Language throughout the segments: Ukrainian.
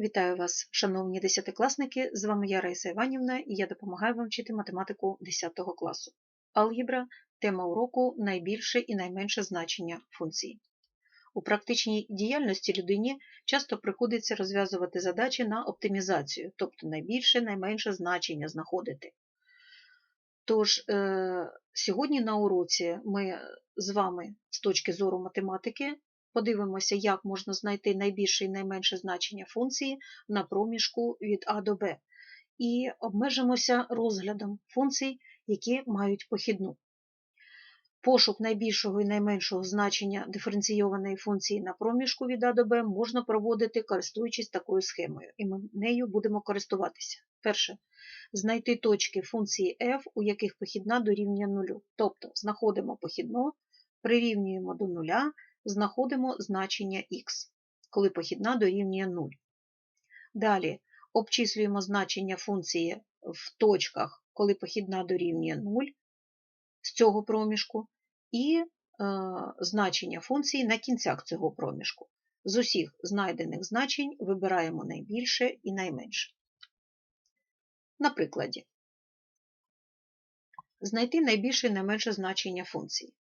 Вітаю вас, шановні десятикласники! З вами я Раїса Іванівна і я допомагаю вам вчити математику 10 класу. Алгебра тема уроку найбільше і найменше значення функції. У практичній діяльності людині часто приходиться розв'язувати задачі на оптимізацію, тобто найбільше найменше значення знаходити. Тож, е, сьогодні на уроці ми з вами з точки зору математики Подивимося, як можна знайти найбільше і найменше значення функції на проміжку від А до Б. І обмежимося розглядом функцій, які мають похідну. Пошук найбільшого і найменшого значення диференційованої функції на проміжку від А до Б можна проводити, користуючись такою схемою, і ми нею будемо користуватися. Перше. Знайти точки функції f, у яких похідна дорівнює нулю. Тобто знаходимо похідну, прирівнюємо до нуля знаходимо значення х, коли похідна дорівнює 0. Далі обчислюємо значення функції в точках, коли похідна дорівнює 0 з цього проміжку, і е, значення функції на кінцях цього проміжку. З усіх знайдених значень вибираємо найбільше і найменше. На прикладі. Знайти найбільше і найменше значення функції.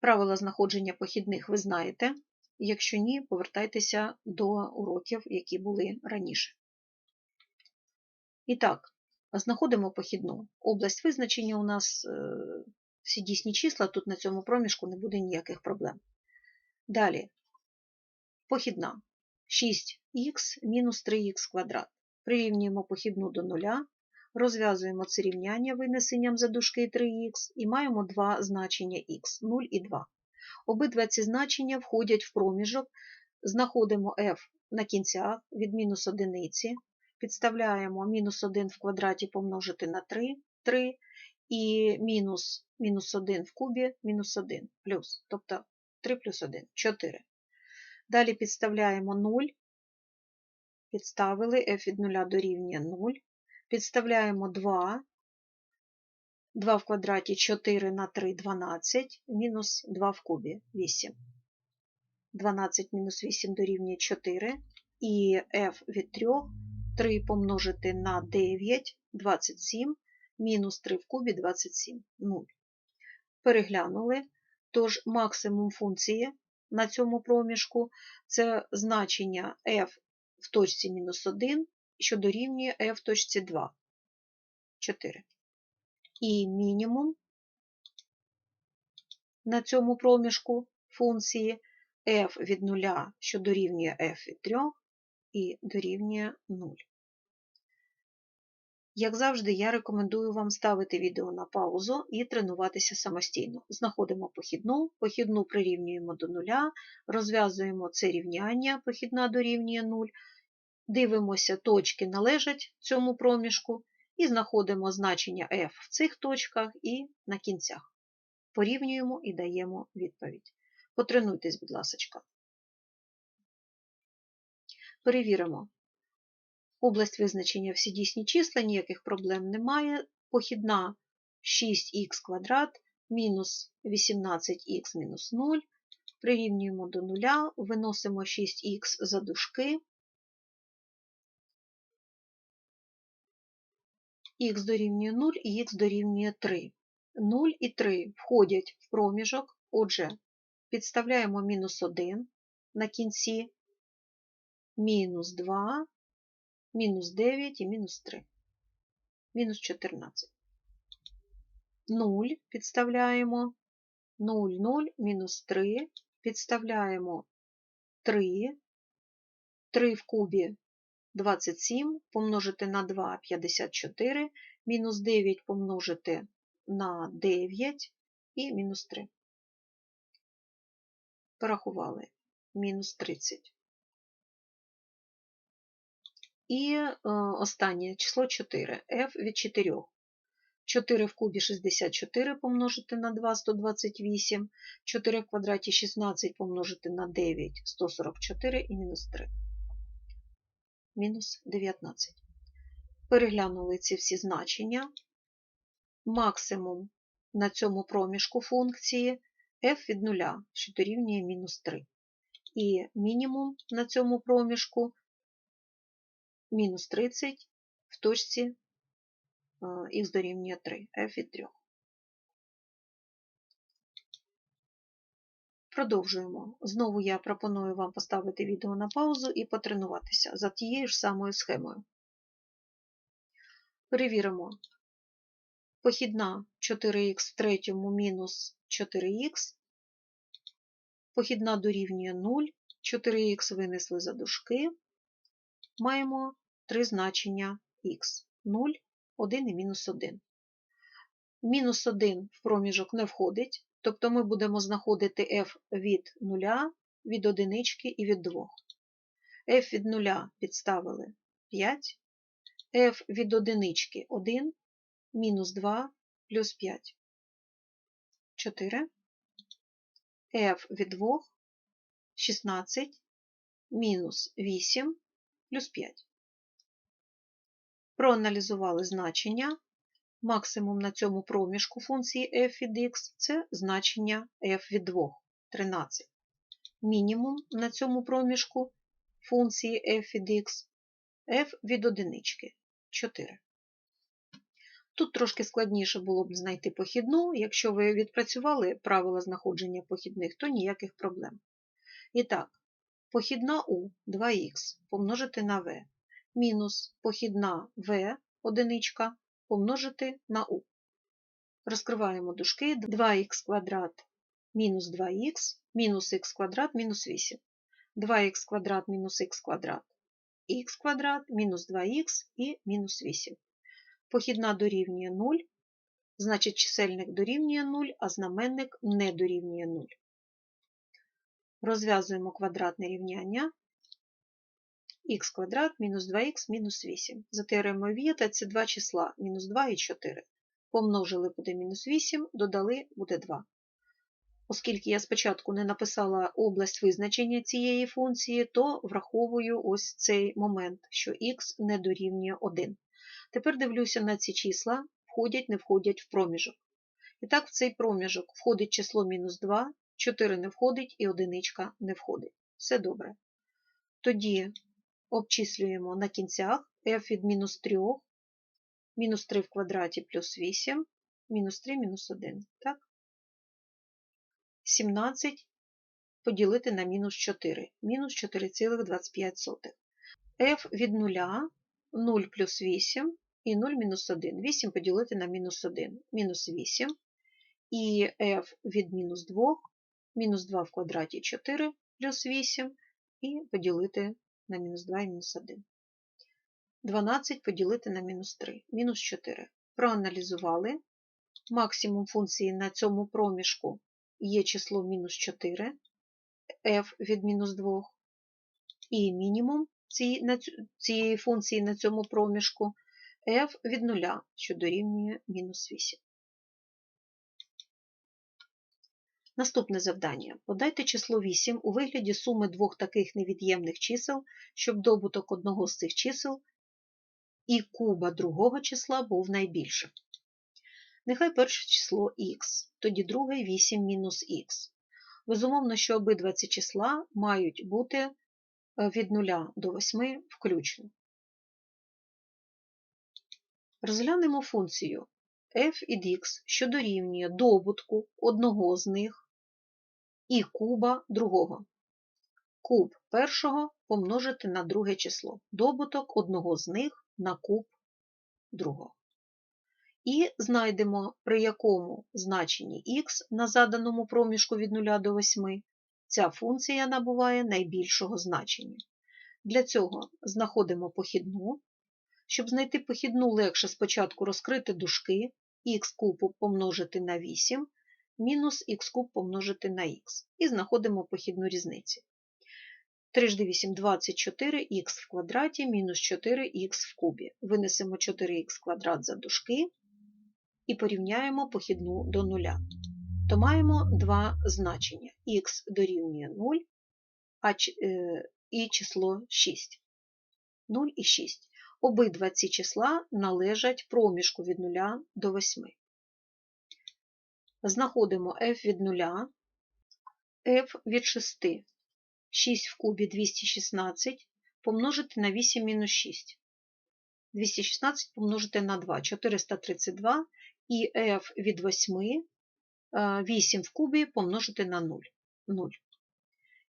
Правила знаходження похідних ви знаєте. Якщо ні, повертайтеся до уроків, які були раніше. І так, знаходимо похідну. Область визначення у нас е, всі дійсні числа, тут на цьому проміжку не буде ніяких проблем. Далі, похідна 6х мінус 3х квадрат. Прирівнюємо похідну до нуля, Розв'язуємо це рівняння винесенням за дужки 3х і маємо два значення х 0 і 2. Обидва ці значення входять в проміжок, знаходимо f на кінцях від мінус одиниці, підставляємо мінус 1 в квадраті помножити на 3, 3 і мінус мінус 1 в кубі мінус 1 плюс, тобто 3 плюс 1 4. Далі підставляємо 0, підставили f від 0 дорівнює 0. Підставляємо 2. 2 в квадраті 4 на 3 12, мінус 2 в кубі 8. 12 мінус 8 дорівнює 4. І f від 3 3 помножити на 9 27, мінус 3 в кубі 27 0. Переглянули. Тож максимум функції на цьому проміжку це значення f в точці мінус 1 що дорівнює f точці 2, 4. І мінімум на цьому проміжку функції f від 0, що дорівнює f від 3 і дорівнює 0. Як завжди, я рекомендую вам ставити відео на паузу і тренуватися самостійно. Знаходимо похідну, похідну прирівнюємо до нуля, розв'язуємо це рівняння, похідна дорівнює 0, Дивимося, точки належать цьому проміжку і знаходимо значення f в цих точках і на кінцях. Порівнюємо і даємо відповідь. Потренуйтесь, будь ласка. Перевіримо. Область визначення всі дійсні числа, ніяких проблем немає. Похідна 6х квадрат мінус 18х мінус 0. Прирівнюємо до нуля, виносимо 6х за дужки. Х дорівнює 0 і х дорівнює 3. 0 і 3 входять в проміжок, отже, підставляємо мінус 1 на кінці, мінус 2, мінус 9 і мінус 3, мінус 14. 0 підставляємо. 0, 0, мінус 3, підставляємо 3, 3 в кубі 27 помножити на 2 54, мінус 9 помножити на 9 і мінус 3. Порахували мінус 30. І е, останнє число 4 f від 4. 4 в кубі 64 помножити на 2 128, 4 в квадраті 16 помножити на 9 144 і мінус 3 мінус 19. Переглянули ці всі значення. Максимум на цьому проміжку функції f від 0, що дорівнює мінус 3. і мінімум на цьому проміжку мінус 30 в точці х дорівнює 3, f від 3. Продовжуємо. Знову я пропоную вам поставити відео на паузу і потренуватися за тією ж самою схемою. Перевіримо. Похідна 4х в третьому мінус 4х. Похідна дорівнює 0. 4х винесли за дужки. Маємо три значення х 0, 1 і мінус 1. Мінус 1 в проміжок не входить, тобто ми будемо знаходити f від 0, від 1 і від 2. f від 0 підставили 5, f від 1 1, мінус 2 плюс 5. 4. f від 2 16 мінус 8 плюс 5. Проаналізували значення. Максимум на цьому проміжку функції f від x це значення f від 2 13. Мінімум на цьому проміжку функції f від x f від 1 4. Тут трошки складніше було б знайти похідну. Якщо ви відпрацювали правила знаходження похідних, то ніяких проблем. І так, похідна у 2х помножити на v мінус похідна v одиничка помножити на u. Розкриваємо дужки 2х квадрат мінус 2х мінус х квадрат мінус 8. 2х квадрат мінус х квадрат х квадрат мінус 2х і мінус 8. Похідна дорівнює 0, значить чисельник дорівнює 0, а знаменник не дорівнює 0. Розв'язуємо квадратне рівняння х квадрат мінус 2х мінус 8. За теоремою Вієта це два числа мінус 2 і 4. Помножили буде мінус 8, додали буде 2. Оскільки я спочатку не написала область визначення цієї функції, то враховую ось цей момент, що х не дорівнює 1. Тепер дивлюся на ці числа, входять, не входять в проміжок. І так, в цей проміжок входить число мінус 2, 4 не входить і одиничка не входить. Все добре. Тоді обчислюємо на кінцях f від мінус 3, мінус 3 в квадраті плюс 8, мінус 3 мінус 1. Так? 17 поділити на мінус 4, мінус 4,25. f від 0, 0 плюс 8 і 0 мінус 1. 8 поділити на мінус 1, мінус 8. І f від мінус 2, мінус 2 в квадраті 4 плюс 8, і поділити на мінус 2 і мінус 1. 12 поділити на мінус 3, мінус 4. Проаналізували. Максимум функції на цьому проміжку є число мінус 4, f від мінус 2, і мінімум цієї функції на цьому проміжку f від 0, що дорівнює мінус 8. Наступне завдання. Подайте число 8 у вигляді суми двох таких невід'ємних чисел, щоб добуток одного з цих чисел і куба другого числа був найбільшим. Нехай перше число х, тоді друге 8 мінус х. Безумовно, що обидва ці числа мають бути е, від 0 до 8 включно. Розглянемо функцію f від x, що дорівнює добутку одного з них і куба другого. Куб першого помножити на друге число. Добуток одного з них на куб другого. І знайдемо, при якому значенні х на заданому проміжку від 0 до 8 ця функція набуває найбільшого значення. Для цього знаходимо похідну. Щоб знайти похідну легше спочатку розкрити дужки, х куб помножити на 8 мінус х куб помножити на х. І знаходимо похідну різницю. 3 8 – 24х в квадраті мінус 4х в кубі. Винесемо 4х квадрат за дужки і порівняємо похідну до нуля. То маємо два значення. х дорівнює 0 а, е, і число 6. 0 і 6. Обидва ці числа належать проміжку від 0 до 8. Знаходимо f від 0, f від 6. 6 в кубі 216 помножити на 8 мінус 6. 216 помножити на 2 432 і f від 8 8 в кубі помножити на 0. 0.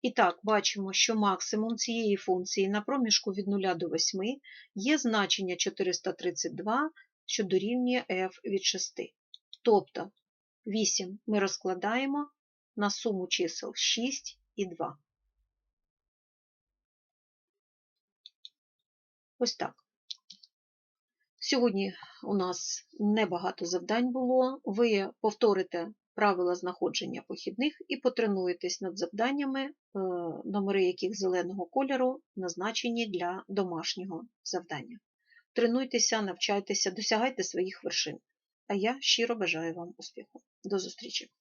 І так, бачимо, що максимум цієї функції на проміжку від 0 до 8 є значення 432, що дорівнює f від 6. Тобто 8 ми розкладаємо на суму чисел 6 і 2. Ось так. Сьогодні у нас небагато завдань було. Ви повторите правила знаходження похідних і потренуєтесь над завданнями, е, номери яких зеленого кольору назначені для домашнього завдання. Тренуйтеся, навчайтеся, досягайте своїх вершин. А я щиро бажаю вам успіху. До зустрічі!